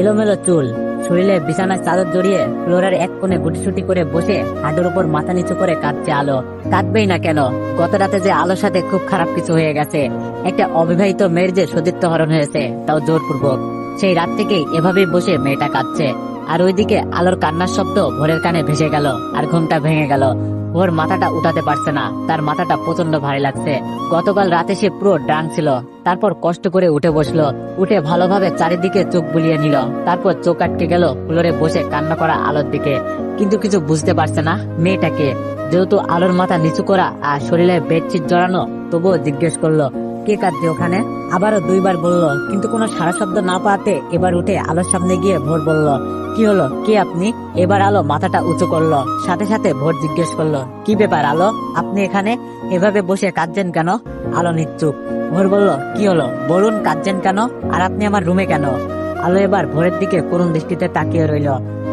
এলোমেলো চুল, শরীরে বিছানার চাদর জড়িয়ে ফ্লোরের এক কোণে গুটিসুটি করে বসে হাঁটুর উপর মাথা নিচু করে কাঁদছে আলো। কাঁদবেই না কেন? গত রাতে যে আলোর সাথে খুব খারাপ কিছু হয়ে গেছে, একটা অবিবাহিত মেয়ের যে সতীত্ব হরণ হয়েছে, তাও জোরপূর্বক। সেই রাত থেকেই এভাবেই বসে মেয়েটা কাঁদছে। আর ওইদিকে আলোর কান্নার শব্দ ভোরের কানে ভেসে গেল, আর ঘুমটা ভেঙে গেল। ওর মাথাটা উঠাতে পারছে না, তার মাথাটা প্রচণ্ড ভারী লাগছে। গতকাল রাতে সে পুরো ডাং ছিল তারপর কষ্ট করে উঠে বসল। উঠে ভালোভাবে চারিদিকে চোখ বুলিয়ে নিল। তারপর চোখ আটকে গেল ফ্লোরে বসে কান্না করা আলোর দিকে। কিন্তু কিছু বুঝতে পারছে না মেয়েটাকে। যেহেতু আলোর মাথা নিচু করা আর শরীরে বেডশিট জড়ানো, তবুও জিজ্ঞেস করল, কে কাঁদছে ওখানে? আবারও দুইবার বলল, কিন্তু কোনো সারা শব্দ না পাতে এবার উঠে আলোর সামনে গিয়ে ভোর বলল, কি হলো? কে আপনি? এবার আলো মাথাটা উঁচু করল। সাথে সাথে ভোর জিজ্ঞেস করল, কি ব্যাপার আলো? আপনি এখানে? এভাবে বসে কাঁদছেন কেন? আলো নিচ্ছুপ ভোর বলল কি হলো? বলুন কাঁদছেন কেন? আর আপনি আমার রুমে কেন? আলো এবার ভোরের দিকে করুণ দৃষ্টিতে তাকিয়ে রইল।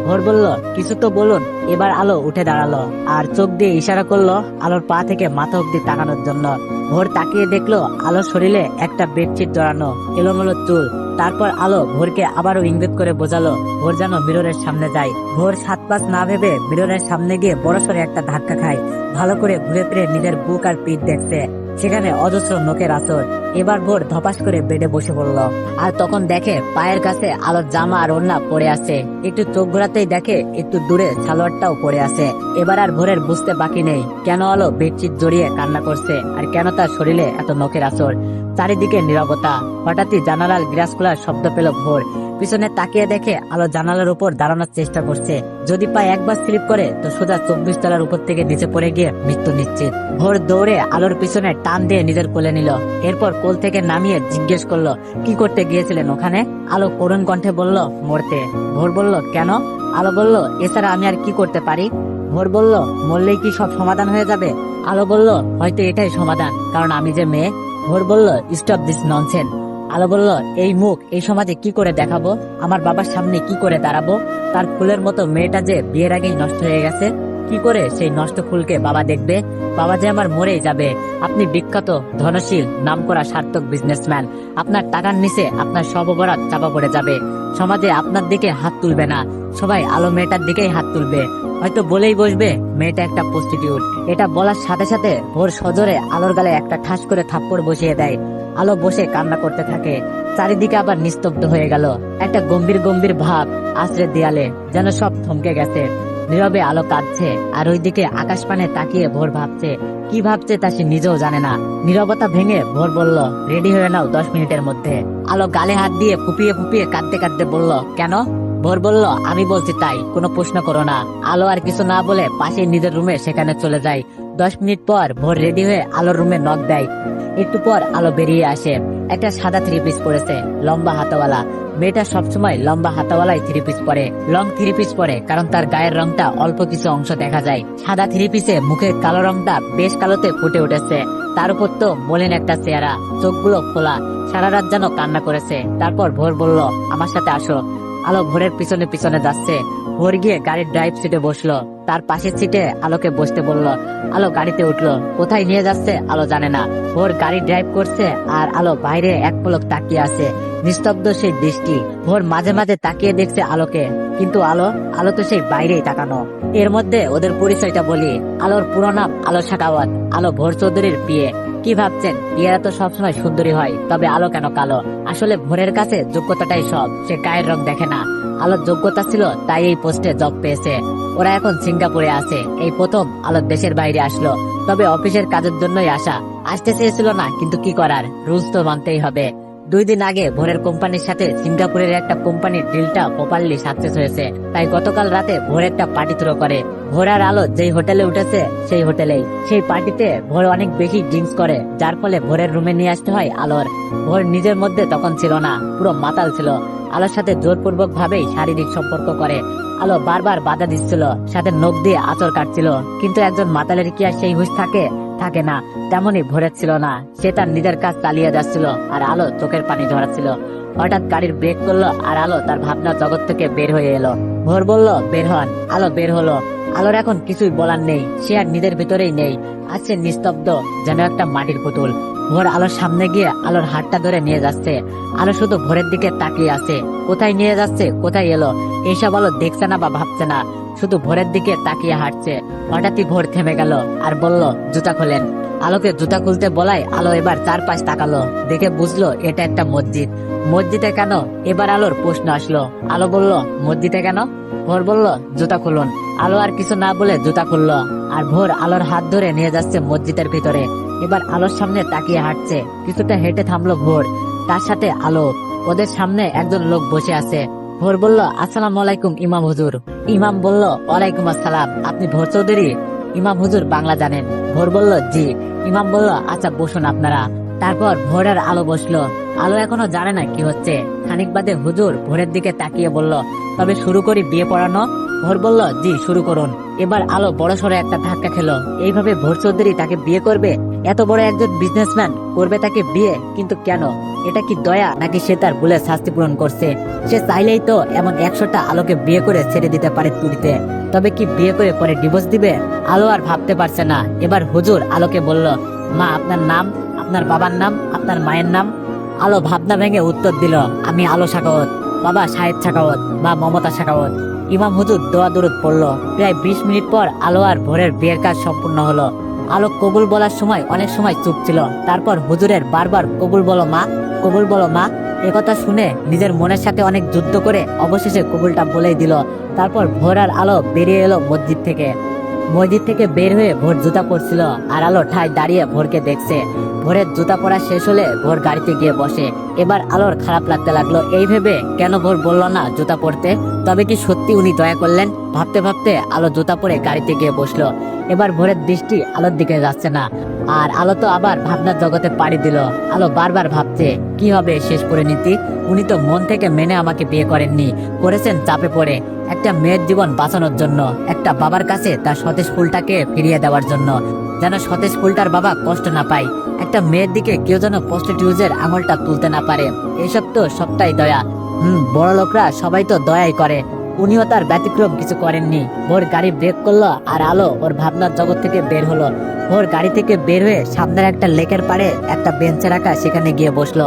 ভোর বলল, কিছু তো বলুন। এবার আলো উঠে দাঁড়াল আর চোখ দিয়ে ইশারা করল আলোর পা থেকে মাথা অব্দি তাকানোর জন্য। ভোর তাকিয়ে দেখল আলোর শরীরে একটা বেডশিট জড়ানো, এলোমেলো চুল। তারপর আলো ভোরকে আবারও ইঙ্গিত করে বোঝালো ভোর যেন মিররের সামনে যায়। ভোর সাত পাঁচ না ভেবে মিররের সামনে গিয়ে বড়সড় একটা ধাক্কা খায়। ভালো করে ঘুরে ফিরে নিজের বুক আর পিঠ দেখছে। সেখানে অজস্র নোকের আসর এবার ভোর ধপাস করে বেডে বসে পড়ল। আর তখন দেখে পায়ের কাছে আলোর জামা আর ওড়না পড়ে আছে। একটু চোখ ঘোরাতেই দেখে একটু দূরে সালোয়ারটাও পড়ে আছে। এবার আর ভোরের বুঝতে বাকি নেই, কেন আলো বেডশিট জড়িয়ে কান্না করছে আর কেন তার শরীরে এত নখের আসর চারিদিকে নীরবতা। হঠাৎই জানালাল গ্রাস খোলার শব্দ পেল ভোর। পিছনে তাকিয়ে দেখে আলো জানালার উপর দাঁড়ানোর চেষ্টা করছে। যদি পায়ে একবার স্লিপ করে, তো সোজা চব্বিশ তলার উপর থেকে নিচে পড়ে গিয়ে মৃত্যু নিশ্চিত। ভোর দৌড়ে আলোর পিছনে টান দিয়ে নিজের কোলে নিল। এরপর কোল থেকে নামিয়ে জিজ্ঞেস করল, কি করতে গিয়েছিলেন ওখানে? আলো করুণ কণ্ঠে বলল, মরতে। ভোর বলল, কেন? আলো বলল, এছাড়া আমি আর কি করতে পারি? ভোর বলল, মরলেই কি সব সমাধান হয়ে যাবে? আলো বলল, হয়তো এটাই সমাধান, কারণ আমি যে মেয়ে। ভোর বলল স্টপ দিস ননসেন আলো বলল, এই মুখ, এই সমাজে কি করে দেখাবো? আমার বাবার সামনে কি করে দাঁড়াবো? তার ফুলের মতো মেয়েটা যে বিয়ের আগেই নষ্ট হয়ে গেছে, কি করে সেই নষ্ট ফুলকে বাবা দেখবে? বাবা যে আমার মরেই যাবে। আপনি বিখ্যাত, ধনশীল নাম করা সার্থক বিজনেসম্যান আপনার টাকার নিচে আপনার সব অপরাধ চাপা পড়ে যাবে। সমাজে আপনার দিকে হাত তুলবে না। সবাই আলো মেয়েটার দিকেই হাত তুলবে। হয়তো বলেই বসবে, মেয়েটা একটা প্রস্টিটিউট এটা বলার সাথে সাথে ভোর সজোরে আলোর গালে একটা ঠাস করে থাপ্পড় বসিয়ে দেয়। আলো বসে কান্না করতে থাকে। চারিদিকে আবার নিস্তব্ধ হয়ে গেল। একটা গম্ভীর গম্ভীর ভাব আশ্রে দেয়ালে যেন সব থমকে গেছে। নীরবে আলো কাঁদছে, আর ওইদিকে আকাশ পানে তাকিয়ে ভোর ভাবছে। কি ভাবছে তা সে নিজেও জানে না। নীরবতা ভেঙে ভোর বলল, রেডি হয়ে নাও দশ মিনিটের মধ্যে। আলো গালে হাত দিয়ে ফুপিয়ে ফুপিয়ে কাঁদতে কাঁদতে বলল, কেন? ভোর বলল, আমি বলছি তাই, কোনো প্রশ্ন করো না। আলো আর কিছু না বলে পাশে নিজের রুমে সেখানে চলে যায় দশ মিনিট পর ভোর রেডি হয়ে আলোর রুমে নক দেয়। একটু পর আলো বেরিয়ে আসে। একটা সাদা থ্রি পিস পরেছে, লম্বা হাতওয়ালা। মেয়েটা সবসময় লম্বা হাতাওয়ালাই থ্রি পিস পরে। লং থ্রি পিস পরে, কারণ তার গায়ের রংটা অল্প কিছু অংশ দেখা যায়। সাদা থ্রি পিসে মুখের কালো রংটা বেশ কালোতে ফুটে উঠেছে। তার উপর তো মলিন একটা চেহারা, চোখগুলো খোলা। সারা রাত যেন কান্না করেছে। তারপর ভোর বলল, আমার সাথে আসো। আলো ভোরের পিছনে পিছনে যাচ্ছে। ভোর গিয়ে গাড়ির ড্রাইভ সিটে বসল। তার পাশের সিটে আলোকে বসতে বলল, আলো গাড়িতে উঠল। কোথায় নিয়ে যাচ্ছে আলো জানে না। ভোর গাড়ি ড্রাইভ করছে আর আলো বাইরে এক পলক তাকিয়ে আছে। নিস্তব্ধ সেই দৃষ্টি। ভোর মাঝে মাঝে তাকিয়ে দেখছে আলোকে। কিন্তু আলো আলো তো সেই বাইরেই তাকানো। এর মধ্যে ওদের পরিচয়টা বলি। আলোর পুরো নাম আলো সাকাওয়াত আলো ভোর চৌধুরীর বিয়ে। কি ভাবছেন? বিয়েরা তো সবসময় সুন্দরী হয়, তবে আলো কেন কালো? আসলে ভোরের কাছে যোগ্যতাটাই সব, সে গায়ের রং দেখে না। আলোর যোগ্যতা ছিল, তাই এই পোস্টে জব পেয়েছে। ওরা এখন সিঙ্গাপুরে আছে, এই প্রথম আলো দেশের বাইরে আসলো। তবে অফিসের কাজের জন্যই আসা। আসতে চেয়েছিল না, কিন্তু কি করার? রুলস তো মানতেই হবে। দুই দিন আগে ভোরের কোম্পানির সাথে সিঙ্গাপুরের একটা কোম্পানির ডিলটা প্রপারলি সাকসেস হয়েছে। তাই গতকাল রাতে ভোর একটা পার্টি থ্রো করে। ভোর আর আলো যেই হোটেলে উঠেছে, সেই হোটেলেই। সেই পার্টিতে ভোর অনেক বেশি ড্রিঙ্কস করে, যার ফলে ভোরের রুমে নিয়ে আসতে হয় আলোর। ভোর নিজের মধ্যে তখন ছিল না, পুরো মাতাল ছিল। আলোর সাথে জোরপূর্বক ভাবেই শারীরিক সম্পর্ক করে। আলো বারবার বাধা দিচ্ছিল, সাথে নখ দিয়ে আচর কাটছিল। কিন্তু একজন মাতালের কি আর সেই হুশ থাকে? থাকে না। তেমনই ভোরের ছিল না। সে তার নিজের কাজ চালিয়ে যাচ্ছিল আর আলো চোখের পানি ঝরাচ্ছিল। হঠাৎ গাড়ির ব্রেক করল আর আলো তার ভাবনা জগৎ থেকে বের হয়ে এলো। ভোর বলল, বের হন। আলো বের হলো। আলোর এখন কিছুই বলার নেই। সে আর নিজের ভিতরেই নেই। আছে নিস্তব্ধ, যেন একটা মাটির পুতুল। ভোর আলোর সামনে গিয়ে আলোর হাতটা ধরে নিয়ে যাচ্ছে। আলো শুধু ভোরের দিকে তাকিয়ে আছে। কোথায় নিয়ে যাচ্ছে, কোথায় এলো? এইসব আলো দেখছে না বা ভাবছে না। শুধু ভোরের দিকে তাকিয়ে হাঁটছে। হঠাৎই ভোর থেমে গেল আর বলল, জুতা খোলেন। আলোকে জুতা খুলতে বলায় আলো এবার চারপাশ তাকালো। দেখে বুঝলো, এটা একটা মসজিদ। মসজিদে কেন? এবার আলোর প্রশ্ন আসলো। আলো বলল, মসজিদে কেন? ভোর বলল, জুতা খুলুন। আলো আর কিছু না বলে জুতা খুললো আর ভোর আলোর হাত ধরে নিয়ে যাচ্ছে মসজিদের ভিতরে। এবার আলোর সামনে তাকিয়ে হাঁটছে। কিছুটা হেঁটে থামলো ভোর। তার সাথে আলো। ওদের সামনে একজন লোক বসে আছে। ভোর বলল, আসসালাম আলাইকুম, ইমাম হুজুর। ইমাম বলল, ওয়ালাইকুম আসসালাম, আপনি ভোর চৌধুরী? ইমাম হুজুর বাংলা জানেন। ভোর বলল, জি। ইমাম বলল আচ্ছা বসুন আপনারা। তারপর ভোরের আলো বসল। আলো এখনও জানে না কি হচ্ছে। খানিক বাদে হুজুর ভোরের দিকে তাকিয়ে বলল, তবে শুরু করি বিয়ে পড়ানো। ভোর বলল, জি, শুরু করুন। এবার আলো বড় সড়ো একটা ধাক্কা খেলো। এইভাবে ভোর চৌধুরী তাকে বিয়ে করবে? এত বড় একজন বিজনেসম্যান করবে তাকে বিয়ে? কিন্তু কেন? এটা কি দয়া নাকি সে তার ভুলে শাস্তি পূরণ করছে? সে চাইলেই তো এমন একশোটা আলোকে বিয়ে করে ছেড়ে দিতে পারে তুলিতে তবে কি বিয়ে করে পরে ডিভোর্স দিবে? আলো আর ভাবতে পারছে না। এবার হুজুর আলোকে বলল, মা, আপনার নাম, আপনার বাবার নাম, আপনার মায়ের নাম? আলো ভাবনা ভেঙে উত্তর দিল, আমি আলো শাখাওয়াত বাবা সাহেব শাখাওয়াত বা মমতা শাখাওয়াত ইমাম হুজুর দোয়া দরুদ পড়ল। প্রায় বিশ মিনিট পর আলো আর ভোরের বিয়ের কাজ সম্পূর্ণ হলো। আলো কবুল বলার সময় অনেক সময় চুপ ছিল। তারপর হুজুরের বারবার, কবুল বলো মা, কবুল বলো মা একথা শুনে নিজের মনের সাথে অনেক যুদ্ধ করে অবশেষে কবুলটা বলেই দিল। তারপর ভোর আর আলো বেরিয়ে এলো মসজিদ থেকে। মসজিদ থেকে বের হয়ে ভোর জুতা পরছিল আর আলো ঠায় দাঁড়িয়ে ভোরকে দেখছে। ভোরের জুতা পরা শেষ হলে ভোর গাড়িতে গিয়ে বসে। এবার আলোর খারাপ লাগতে লাগল। এই ভেবে কেন ভোর বলল না জুতা পরতে? তবে কি সত্যি উনি দয়া করলেন? ভাবতে ভাবতে আলো জুতা পরে গাড়িতে গিয়ে বসল। এবার ভোরের দৃষ্টি আলোর দিকে যাচ্ছে না। আর আলো তো আবার ভাবনার জগতে পাড়ি দিল। আলো বারবার ভাবছে, কি হবে শেষ পরিণতি? উনি তো মন থেকে মেনে আমাকে বিয়ে করেননি। করেছেন চাপে পড়ে। একটা মেয়ের জীবন বাঁচানোর জন্য, একটা বাবার কাছে তার সতেজ ফুলটাকে ফিরিয়ে দেওয়ার জন্য। যেন সতেজ ফুলটার বাবা কষ্ট না পায়। একটা মেয়ের দিকে কেউ যেন প্রস্টিটিউজের আঙুলটা তুলতে না পারে। এসব তো সবটাই দয়া। হুম বড় লোকরা সবাই তো দয়াই করে। উনিও তার ব্যতিক্রম কিছু করেননি। ভোর গাড়ি ব্রেক করল আর আলো ওর ভাবনার জগৎ থেকে বের হলো। ভোর গাড়ি থেকে বের হয়ে সামনের একটা লেকের পাড়ে একটা বেঞ্চে রাখা সেখানে গিয়ে বসল।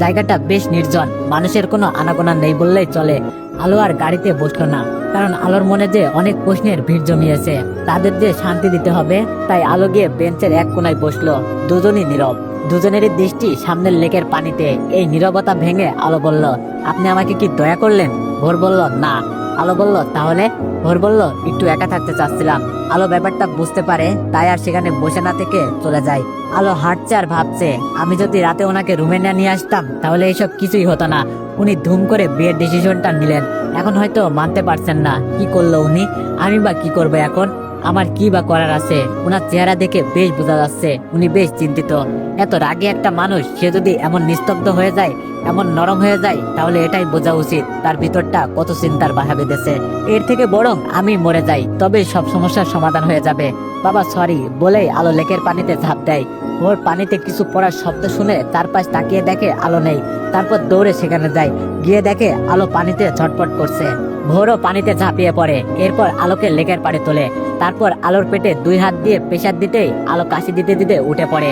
জায়গাটা বেশ নির্জন, মানুষের কোনো আনাগোনা নেই বললেই চলে। আলো আর গাড়িতে বসল না, কারণ আলোর মনে যে অনেক প্রশ্নের ভিড় জমিয়েছে। তাদের যে শান্তি দিতে হবে, তাই আলো গিয়ে বেঞ্চের এক কোনায় বসল। দুজনই নীরব, দুজনেরই দৃষ্টি সামনের লেকের পানিতে। এই নীরবতা ভেঙে আলো বলল, আপনি আমাকে কি দয়া করলেন? ভোর বলল, না। আলো বলল, তাহলে? ভোর বলল, একটু একা থাকতে চাচ্ছিলাম। আলো ব্যাপারটা বুঝতে পারে, তাই আর সেখানে বসে না থেকে চলে যায়। আলো হাঁটছে আর ভাবছে, আমি যদি রাতে ওনাকে রুমে না নিয়ে আসতাম, তাহলে এসব কিছুই হতো না। উনি ধুম করে বিয়ের ডিসিশনটা নিলেন। এখন হয়তো মানতে পারছেন না, কি করল উনি? আমি বা কি করব এখন? আমার কি বা করার আছে? ওনার চেহারা দেখে বেশ বোঝা যাচ্ছে। উনি বেশ চিন্তিত। এত রাগে একটা মানুষ, সে যদি এমন নিস্তব্ধ হয়ে যায়, এমন নরম হয়ে যায়, তাহলে এটাই বোঝা উচিত। তার ভিতরটা কত চিন্তার বাধা বেঁধেছে এর থেকে বরং আমি মরে যাই, তবে সব সমস্যার সমাধান হয়ে যাবে। বাবা সরি বলেই আলো লেকের পানিতে ঝাঁপ দেয়। ওর পানিতে কিছু পড়ার শব্দ শুনে চারপাশ তাকিয়ে দেখে আলো নেই। তারপর দৌড়ে সেখানে যায়। গিয়ে দেখে আলো পানিতে ছটপট করছে। ভোরও পানিতে ঝাঁপিয়ে পড়ে। এরপর আলোকে লেকের পাড়ে তোলে। তারপর আলোর পেটে দুই হাত দিয়ে পেশার দিতেই আলো কাশি দিতে দিতে উঠে পড়ে।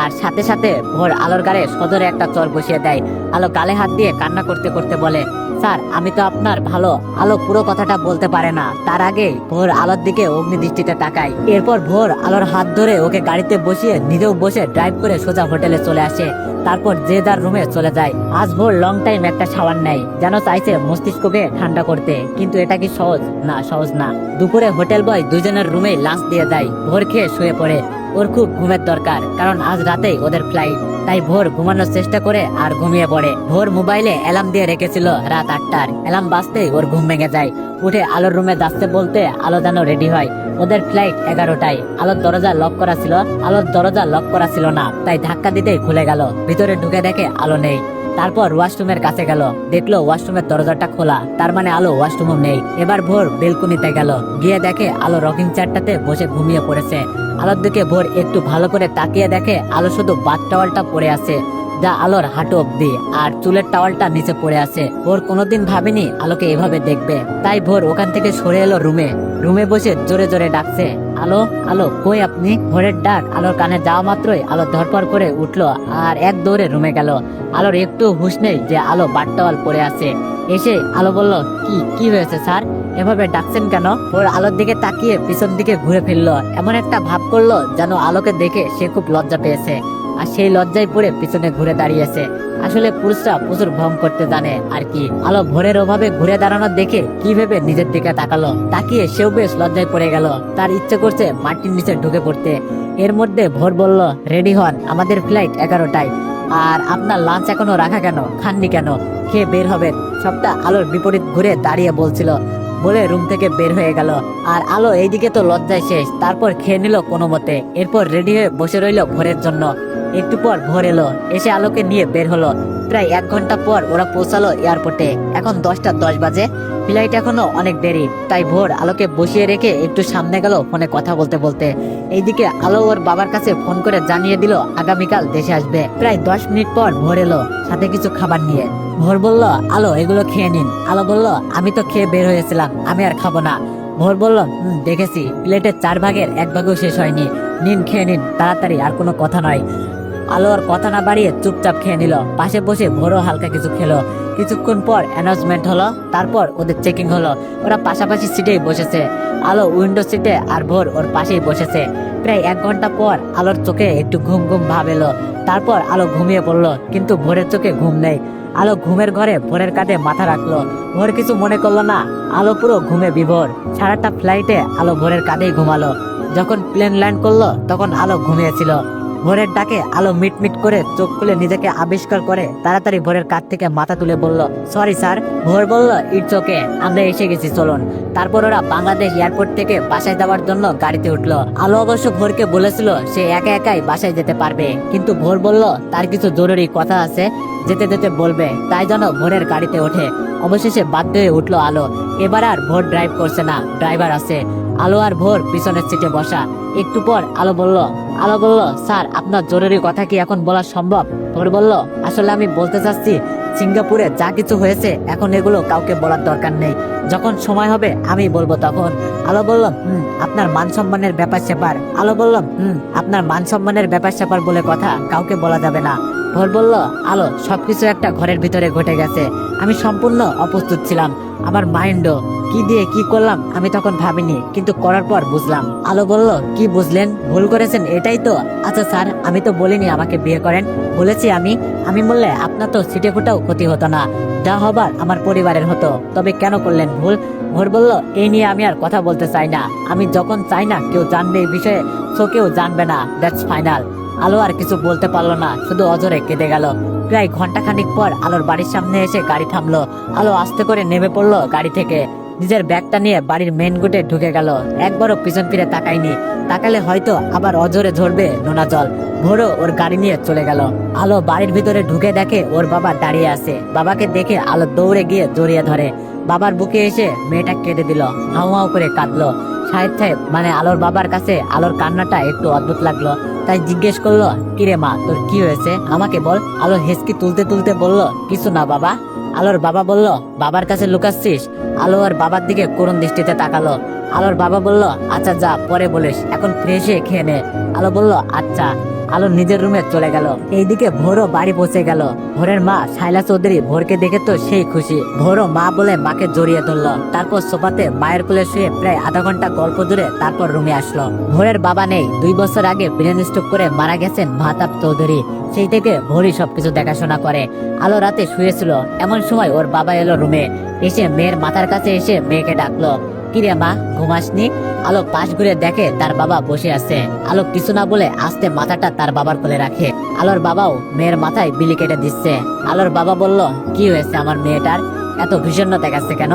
আর সাথে সাথে ভোর আলোর গাড়ে সদরে একটা চর বসিয়ে দেয়। আলো গালে হাত দিয়ে কান্না করতে করতে বলে, স্যার, আমি তো আপনার ভালো আলো পুরো কথাটা বলতে পারে না। তার আগে ভোর আলোর দিকে অগ্নি দৃষ্টিতে তাকায় এরপর ভোর আলোর হাত ধরে ওকে গাড়িতে বসিয়ে নিজেও বসে ড্রাইভ করে সোজা হোটেলে চলে আসে। তারপর যে যার রুমে চলে যায়। আজ ভোর লং টাইম একটা সাবান নেয় যেন চাইছে মস্তিষ্ককে ঠান্ডা করতে। কিন্তু এটা কি সহজ? না সহজ না। দুপুরে হোটেল বয় দুজনের রুমে লাঞ্চ দিয়ে যায় ভোর খেয়ে শুয়ে পড়ে। ওর খুব ঘুমের দরকার, কারণ আজ রাতে ওদের ফ্লাইট তাই ভোর ঘুমানোর চেষ্টা করে আর ঘুমিয়ে পড়ে। ভোর মোবাইলে অ্যালার্ম দিয়ে রেখেছিল রাত আটটার। অ্যালার্ম বাজতেই ওর ঘুম ভেঙে যায়। উঠে আলোর রুমে যাচ্ছে বলতে আলো যেন রেডি হয়। ওদের ফ্লাইট এগারোটায়। আলোর দরজা লক করা ছিল। আলোর দরজা লক করা ছিল না। তাই ধাক্কা দিতেই খুলে গেল। ভিতরে ঢুকে দেখে আলো নেই। তারপর ওয়াশরুমের কাছে গেল। দেখল ওয়াশরুমের দরজাটা খোলা। তার মানে আলো ওয়াশরুমও নেই। এবার ভোর বেলকুনিতে গেল। গিয়ে দেখে আলো রকিং চেয়ারটাতে বসে ঘুমিয়ে পড়েছে। আলোর দিকে ভোর একটু ভালো করে তাকিয়ে দেখে আলো শুধু বাথ টাওয়ালটা পরে আছে, যা আলোর হাঁটু অব্দি আর চুলের টাওয়ালটা নিচে পড়ে আছে। ভোর কোনোদিন ভাবেনি আলোকে এভাবে দেখবে। তাই ভোর ওখান থেকে সরে এলো রুমে। রুমে বসে জোরে জোরে ডাকছে। আলো আলো, কই আপনি? ভোরের ডাক, আলোর কানে যাওয়া মাত্রই আলো ধরপর করে উঠল আর এক দৌড়ে রুমে গেল। আলোর একটু হুশ নেই যে আলো বাট্টাওয়াল পড়ে আছে। এসে আলো বলল, কি কি হয়েছে স্যার? এভাবে ডাকছেন কেন? ওর আলোর দিকে তাকিয়ে পিছন দিকে ঘুরে ফিরলো। এমন একটা ভাব করল যেন আলোকে দেখে সে খুব লজ্জা পেয়েছে। আর সেই লজ্জায় পড়ে পিছনে ঘুরে দাঁড়িয়েছে। আসলে পুরুষরা প্রচুর ভ্রম করতে জানে, আর কি? আলো ভোরের অভাবে ঘুরে দাঁড়ানো দেখে কি ভেবে নিজের দিকে তাকালো? তাকিয়ে সেও বেশ লজ্জায় পড়ে গেল। তার ইচ্ছে করছে মাটির নিচে ঢুকে পড়তে। এর মধ্যে ভোর বলল, রেডি হন, আমাদের ফ্লাইট এগারোটায়। আর আপনার লাঞ্চ এখনও রাখা কেন? খাননি কেন? খেয়ে বের হবেন সবটা আলোর বিপরীত ঘুরে দাঁড়িয়ে বলছিল। বলে রুম থেকে বের হয়ে গেল। আর আলো এইদিকে তো লজ্জায় শেষ। তারপর খেয়ে নিল কোনো মতে। এরপর রেডি হয়ে বসে রইল ভোরের জন্য। একটু পর ভোর এলো। এসে আলোকে নিয়ে বের হলো। প্রায় এক ঘণ্টা পর ওরা পৌঁছালো এয়ারপোর্টে। এখন দশটা দশ বাজে। ফ্লাইট এখনও অনেক দেরি, তাই ভোর আলোকে বসিয়ে রেখে একটু সামনে গেল ফোনে কথা বলতে বলতে। এইদিকে আলো ওর বাবার কাছে ফোন করে জানিয়ে দিল, আগামীকাল দেশে আসবে। প্রায় দশ মিনিট পর ভোর এলো, সাথে কিছু খাবার নিয়ে। ভোর বলল, আলো, এগুলো খেয়ে নিন। আলো বলল, আমি তো খেয়ে বের হয়েছিলাম, আমি আর খাব না। ভোর বলল, হুম, দেখেছি। প্লেটের চার ভাগের এক ভাগও শেষ হয়নি। নিন, খেয়ে নিন, তাড়াতাড়ি, আর কোনো কথা নয়। আলো আর কথা না বাড়িয়ে চুপচাপ খেয়ে নিল। পাশে বসে ভোরও হালকা কিছু খেলো। কিছুক্ষণ পর অ্যানাউন্সমেন্ট হলো, তারপর ওদের চেকিং হলো। ওরা পাশাপাশি সিটেই বসেছে। আলো উইন্ডো সিটে আর ভোর ওর পাশেই বসেছে। প্রায় এক ঘণ্টা পর আলোর চোখে একটু ঘুম ঘুম ভাব এলো। তারপর আলো ঘুমিয়ে পড়ল, কিন্তু ভোরের চোখে ঘুম নেই। আলো ঘুমের ঘরে ভোরের কাঁধে মাথা রাখল। ভোর কিছু মনে করল না, আলো পুরো ঘুমে বিভোর। সারাটা ফ্লাইটে আলো ভোরের কাঁধেই ঘুমালো। যখন প্লেন ল্যান্ড করল, তখন আলো ঘুমিয়েছিল। ভোরের ডাকে আলো মিট মিট করে চোখ খুলে নিজেকে আবিষ্কার করে তাড়াতাড়ি ভোরের কাছ থেকে মাথা তুলে বলল সরি স্যার ভোর বলল ইটস ওকে আমরা এসে গেছি, চলুন। তারপর ওরা বাংলাদেশ এয়ারপোর্ট থেকে বাসায় যাওয়ার জন্য গাড়িতে উঠল। আলো অবশ্য ভোরকে বলেছিল সে একা একাই বাসায় যেতে পারবে, কিন্তু ভোর বলল, তার কিছু জরুরি কথা আছে, যেতে যেতে বলবে, তাই যেন ভোরের গাড়িতে ওঠে। অবশেষে বাধ্য হয়ে উঠল আলো। এবার আর ভোর ড্রাইভ করছে না ড্রাইভার আছে। আলো আর ভোর পিছনের সিটে বসা। একটু পর আলো বলল আলো বলল, স্যার, আপনার জরুরি কথা কি এখন বলা সম্ভব? ভোর বলল, আসলে আমি বলতে চাচ্ছি, সিঙ্গাপুরে যা কিছু হয়েছে, এখন এগুলো কাউকে বলার দরকার নেই। যখন সময় হবে, আমি বলব তখন। আলো বলল, হুম, আপনার মান সম্মানের ব্যাপার স্যাপার। আলো বলল, হুম, আপনার মান সম্মানের ব্যাপার স্যাপার বলে কথা কাউকে বলা যাবে না। ভোর বলল, আলো, সবকিছু একটা ঘরের ভিতরে ঘটে গেছে। আমি সম্পূর্ণ অপ্রস্তুত ছিলাম। আমার মাইন্ডও, কি দিয়ে কি করলাম আমি তখন ভাবিনি, কিন্তু করার পর বুঝলাম। আলো বলল, কি বুঝলেন? ভুল করেছেন, এটাই তো। আচ্ছা স্যার, আমি তো বলিনি আমাকে বিয়ে করেন। বলেছি আমি। আমি বললে আপনার তো সিটে ফুটাও ক্ষতি হতো না। যা হবার আমার পরিবারের হতো। তবে কেন করলেন ভুল? ভোর বলল, এই নিয়ে আমি আর কথা বলতে চাই না। আমি যখন চাই না, কেউ জানবে এই বিষয়ে সো কেউ জানবে না। That's final. আলো আর কিছু বলতে পারল না, শুধু অজরে কেঁদে গেল। প্রায় ঘন্টাখানিক পর আলোর বাড়ির সামনে এসে গাড়ি থামলো। আলো আস্তে করে নেমে পড়ল গাড়ি থেকে। নিজের ব্যাগটা নিয়ে বাড়ির মেন গেটে ঢুকে গেল। একবারও পিছন ফিরে তাকায়নি। তাকালে হয়তো আবার অজরে ঝরবে নোনা জল। ভোরও ওর গাড়ি নিয়ে চলে গেল। আলো বাড়ির ভিতরে ঢুকে দেখে ওর বাবা দাঁড়িয়ে আছে। বাবাকে দেখে আলো দৌড়ে গিয়ে জড়িয়ে ধরে। বাবার বুকে এসে মেয়েটা কেঁদে দিল। হাউ হাউ করে কাঁদলো। সাহেব সাহেব মানে আলোর বাবার কাছে আলোর কান্নাটা একটু অদ্ভুত লাগল। তাই জিজ্ঞেস করল, কিরে মা, তোর কি হয়েছে? আমাকে বল। আলোর হেসকি তুলতে তুলতে বলল, কিছু না বাবা। আলোর বাবা বলল, বাবার কাছে লুকাচ্ছিস? আলো আর বাবার দিকে করুণ দৃষ্টিতে তাকালো। আলোর বাবা বলল আচ্ছা যা, পরে বলিস, এখন ফ্রেশে খেয়ে নে। আলো বলল আচ্ছা। আলো নিজের রুমে চলে গেল। এইদিকে ভোরও বাড়ি পৌঁছে গেল। ভোরের মা শাইলা চৌধুরী ভোরকে দেখে তো সেই খুশি। ভোরও মা বলে মাকে জড়িয়ে ধরলো। তারপর সোফাতে মায়ের কোলে শুয়ে প্রায় আধা ঘণ্টা গল্প জুড়ে তারপর রুমে আসলো। ভোরের বাবা নেই। দুই বছর আগে ব্রেন স্ট্রোক করে মারা গেছেন মাহতাব চৌধুরী। সেই থেকে ভোরই সবকিছু দেখাশোনা করে। আলো রাতে শুয়েছিল। এমন সময় ওর বাবা এলো রুমে। এসে মেয়ের মাথার কাছে এসে মেয়েকে ডাকলো। কিরে মা ঘুমাসনি, আলোক পাশ ঘুরে দেখে তার বাবা বসে আছে। আলোক কিছু না বলে আস্তে মাথাটা তার বাবার কোলে রাখে। আলোর বাবাও মেয়ের মাথায় বিলি কেটে দিচ্ছে। আলোর বাবা বলল, কি হয়েছে আমার মেয়েটার? এত ভীষণ দেখাচ্ছে কেন?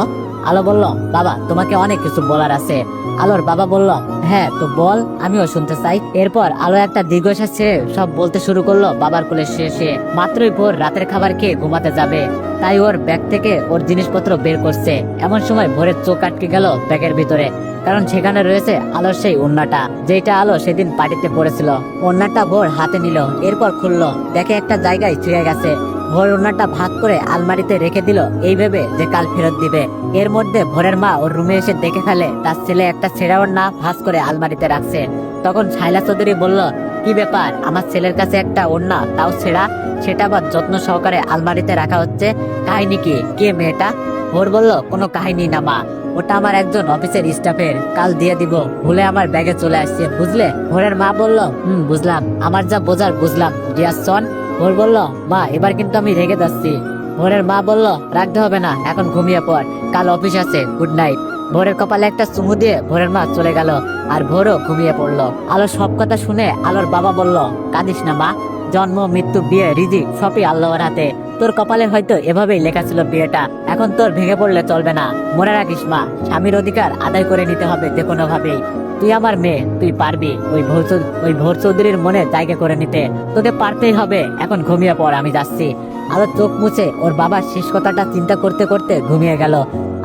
আলো বলল, বাবা, তোমাকে অনেক কিছু বলার আছে। আলোর বাবা বলল হ্যাঁ তো বল, আমিও শুনতে চাই। এরপর আলো একটা দীর্ঘশ্বাস ছেড়ে সব বলতে শুরু করল বাবার কোলে শেষে। মাত্রই ভোর রাতের খাবার খেয়ে ঘুমাতে যাবে। তাই ওর ব্যাগ থেকে ওর জিনিসপত্র বের করছে। এমন সময় ভোরের চোখ আটকে গেল ব্যাগের ভিতরে, কারণ সেখানে রয়েছে আলোর সেই ওন্নাটা যেটা আলো সেদিন পার্টিতে পড়েছিল। ওন্নাটা ভোর হাতে নিল, এরপর খুললো, দেখে একটা জায়গায় চুয়ে গেছে। ভোর ওন্নাটা ভাগ করে আলমারিতে রেখে দিল। এই ভেবে যে কাল ফেরত দিবে। এর মধ্যে ভোরের মা ওর রুমে এসে দেখে ফেলে, তার ছেলে একটা ছেঁড়া ওড়না ভাঁজ করে আলমারিতে রাখছে। তখন ছাইলা চৌধুরী বলল, কি ব্যাপার? আমার ছেলের কাছে একটা ওড়না, তাও ছেঁড়া? সেটা আবার যত্ন সহকারে আলমারিতে রাখা হচ্ছে? কাহিনী কি? কে মেয়েটা? ভোর বলল, কোনো কাহিনী না মা। ওটা আমার একজন অফিসের স্টাফের। কাল দিয়ে দিব। ভুলে আমার ব্যাগে চলে আসছে, বুঝলে? ভোরের মা বলল, হুম, বুঝলাম। আমার যা বোঝার, বুঝলাম। ডিয়ার সন ভোর বলল, মা, এবার কিন্তু আমি রেগে যাচ্ছি। ভোরের মা বলল রাখতে হবে না, এখন ঘুমিয়ে পড়। কাল অফিস আছে গুড নাইট ভোরের কপালে একটা চুমু দিয়ে ভোরের মা চলে গেল, আর ভোরও ঘুমিয়ে পড়ল। আলো সব কথা শুনে আলোর বাবা বলল, কাঁদিস না মা, জন্ম, মৃত্যু, বিয়ে, রিজি, সবই আল্লাহর হাতে। তোর কপালে হয়তো এভাবেই লেখা ছিল বিয়েটা। এখন তোর ভেঙে পড়লে চলবে না। মনে রাখিস মা, স্বামীর অধিকার আদায় করে নিতে হবে যে কোনো ভাবেই তুই আমার মেয়ে, তুই পারবি ওই ভোর ওই ভোর চৌধুরীর মনে জায়গা করে নিতে। তোকে পারতেই হবে, এখন ঘুমিয়ে পড়, আমি যাচ্ছি। আলো চোখ মুছে ওর বাবার শেষ কথাটা চিন্তা করতে করতে ঘুমিয়ে গেল।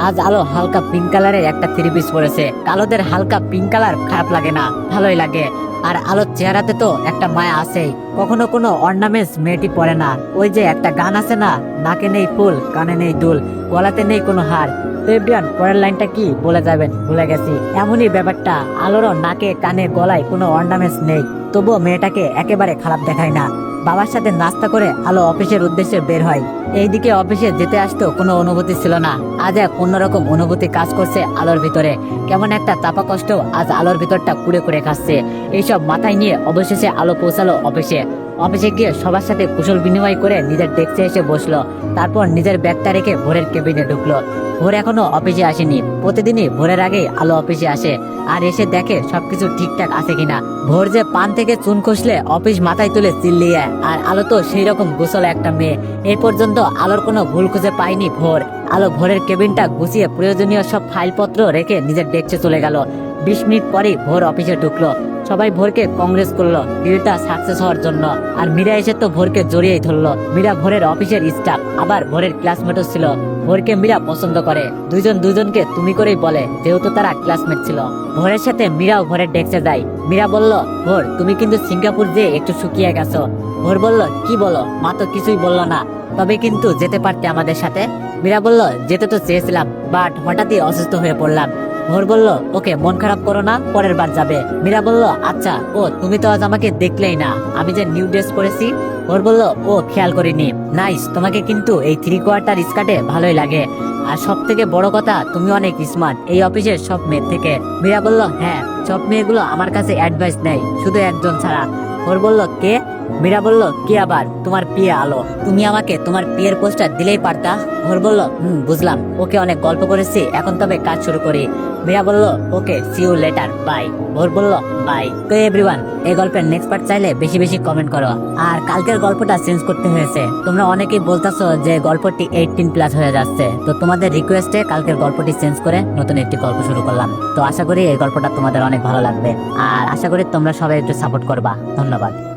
আজ আলো হালকা পিঙ্ক কালারের একটা থ্রি পিস পরেছে। কালোদের হালকা পিঙ্ক কালার খারাপ লাগে না, ভালোই লাগে। আর আলোর চেহারাতে তো একটা মায়া আছেই। কখনো কোনো অর্নামেন্টস মেয়েটি পরে না। ওই যে একটা গান আছে না, নাকে নেই ফুল, কানে নেই দুল, গলাতে নেই কোনো হার। এভরিওয়ান, পরের লাইনটা কি বলে যাবেন? ভুলে গেছি। এমনই ব্যাপারটা, আলোরও নাকে কানে গলায় কোনো অর্নামেন্টস নেই। তবুও মেয়েটাকে একেবারে খারাপ দেখায় না। বাবার সাথে নাস্তা করে আলো অফিসের উদ্দেশ্যে বের হয়। এইদিকে অফিসে যেতে আসতো কোনো অনুভূতি ছিল না। আজ এক অন্যরকম অনুভূতি কাজ করছে আলোর ভিতরে। কেমন একটা চাপা কষ্ট আজ আলোর ভিতরটা কুড়ে কুড়ে খাচ্ছে। এইসব মাথায় নিয়ে অবশেষে আলো পৌঁছালো অফিসে। অফিসে গিয়ে সবার সাথে কুশল বিনিময় করে নিজের ডেস্কে এসে বসল। তারপর নিজের ব্যাগটা রেখে ভোরের কেবিনে ঢুকলো। ভোর এখনও অফিসে আসেনি। প্রতিদিনই ভোরের আগেই আলো অফিসে আসে। আর এসে দেখে সবকিছু ঠিকঠাক আছে কিনা। ভোর যে পান থেকে চুন খসলে অফিস মাথায় তুলে চিল্লিয়ে, আর আলো তো সেই রকম গোসল একটা মেয়ে। এই পর্যন্ত আলোর কোনো ভুল খুঁজে পায়নি ভোর। আলো ভোরের কেবিনটা গুছিয়ে প্রয়োজনীয় সব ফাইলপত্র রেখে নিজের ডেস্কে চলে গেল। বিশ মিনিট পরেই ভোর অফিসে ঢুকলো। সবাই ভোরকে কংগ্রেস করল। ডিলটা সাকসেস হওয়ার জন্য। আর মীরা এসে তো ভোরকে জড়িয়েই ধরলো। মীরা ভোরের অফিসের স্টাফ আবার ভোরের ক্লাসমেটও ছিল। ভোরকে মীরা পছন্দ করে। দুইজন দুজনকে তুমি করেই বলে, যেহেতু তারা ক্লাসমেট ছিল। ভোরের সাথে মীরাও ভোরের ডেস্কে যায়। মীরা বলল, ভোর, তুমি কিন্তু সিঙ্গাপুর যেয়ে একটু শুকিয়ে গেছো। ভোর বলল, কি বলো? মা তো কিছুই বলল না। তবে কিন্তু যেতে পারতে আমাদের সাথে? মীরা বলল, যেতে তো চেয়েছিলাম বাট হঠাৎই অসুস্থ হয়ে পড়লাম। ভোর বলল, ওকে, মন খারাপ করো না, পরের বার যাবে। মীরা বলল আচ্ছা ও, তুমি তো আজ আমাকে দেখলেই না। আমি যে নিউ ড্রেস পরেছি। ভোর বলল, ও, খেয়াল করিনি। নাইস, তোমাকে কিন্তু এই থ্রি কোয়ার্টার স্কার্টে ভালোই লাগে। আর সব থেকে বড় কথা, তুমি অনেক স্মার্ট এই অফিসের সব মেয়ের থেকে। মীরা বলল হ্যাঁ সব মেয়েগুলো আমার কাছে অ্যাডভাইস নেয়, শুধু একজন ছাড়া। ভোর বলল, কে? মীরা বলল, কে আবার? তোমার পিয়ে আলো। তুমি আমাকে তোমার পিয়ের পোস্টার দিলেই পারতা? ভোর বলল, হুম, বুঝলাম। ওকে অনেক গল্প করেছি, এখন তবে কাজ শুরু করি। মীরা বলল, okay see you later bye Bhor বলল বাই তো এভরিওয়ান এই গল্পের নেক্সট পার্ট চাইলে বেশি বেশি কমেন্ট করো। আর কালকের গল্পটা চেঞ্জ করতে হয়েছে। তোমরা অনেকেই বলতাছো যে গল্পটি এইটিন প্লাস হয়ে যাচ্ছে। তো তোমাদের রিকোয়েস্টে কালকের গল্পটি চেঞ্জ করে নতুন একটি গল্প শুরু করলাম। তো আশা করি এই গল্পটা তোমাদের অনেক ভালো লাগবে। আর আশা করি তোমরা সবাই একটু সাপোর্ট করবা। ধন্যবাদ।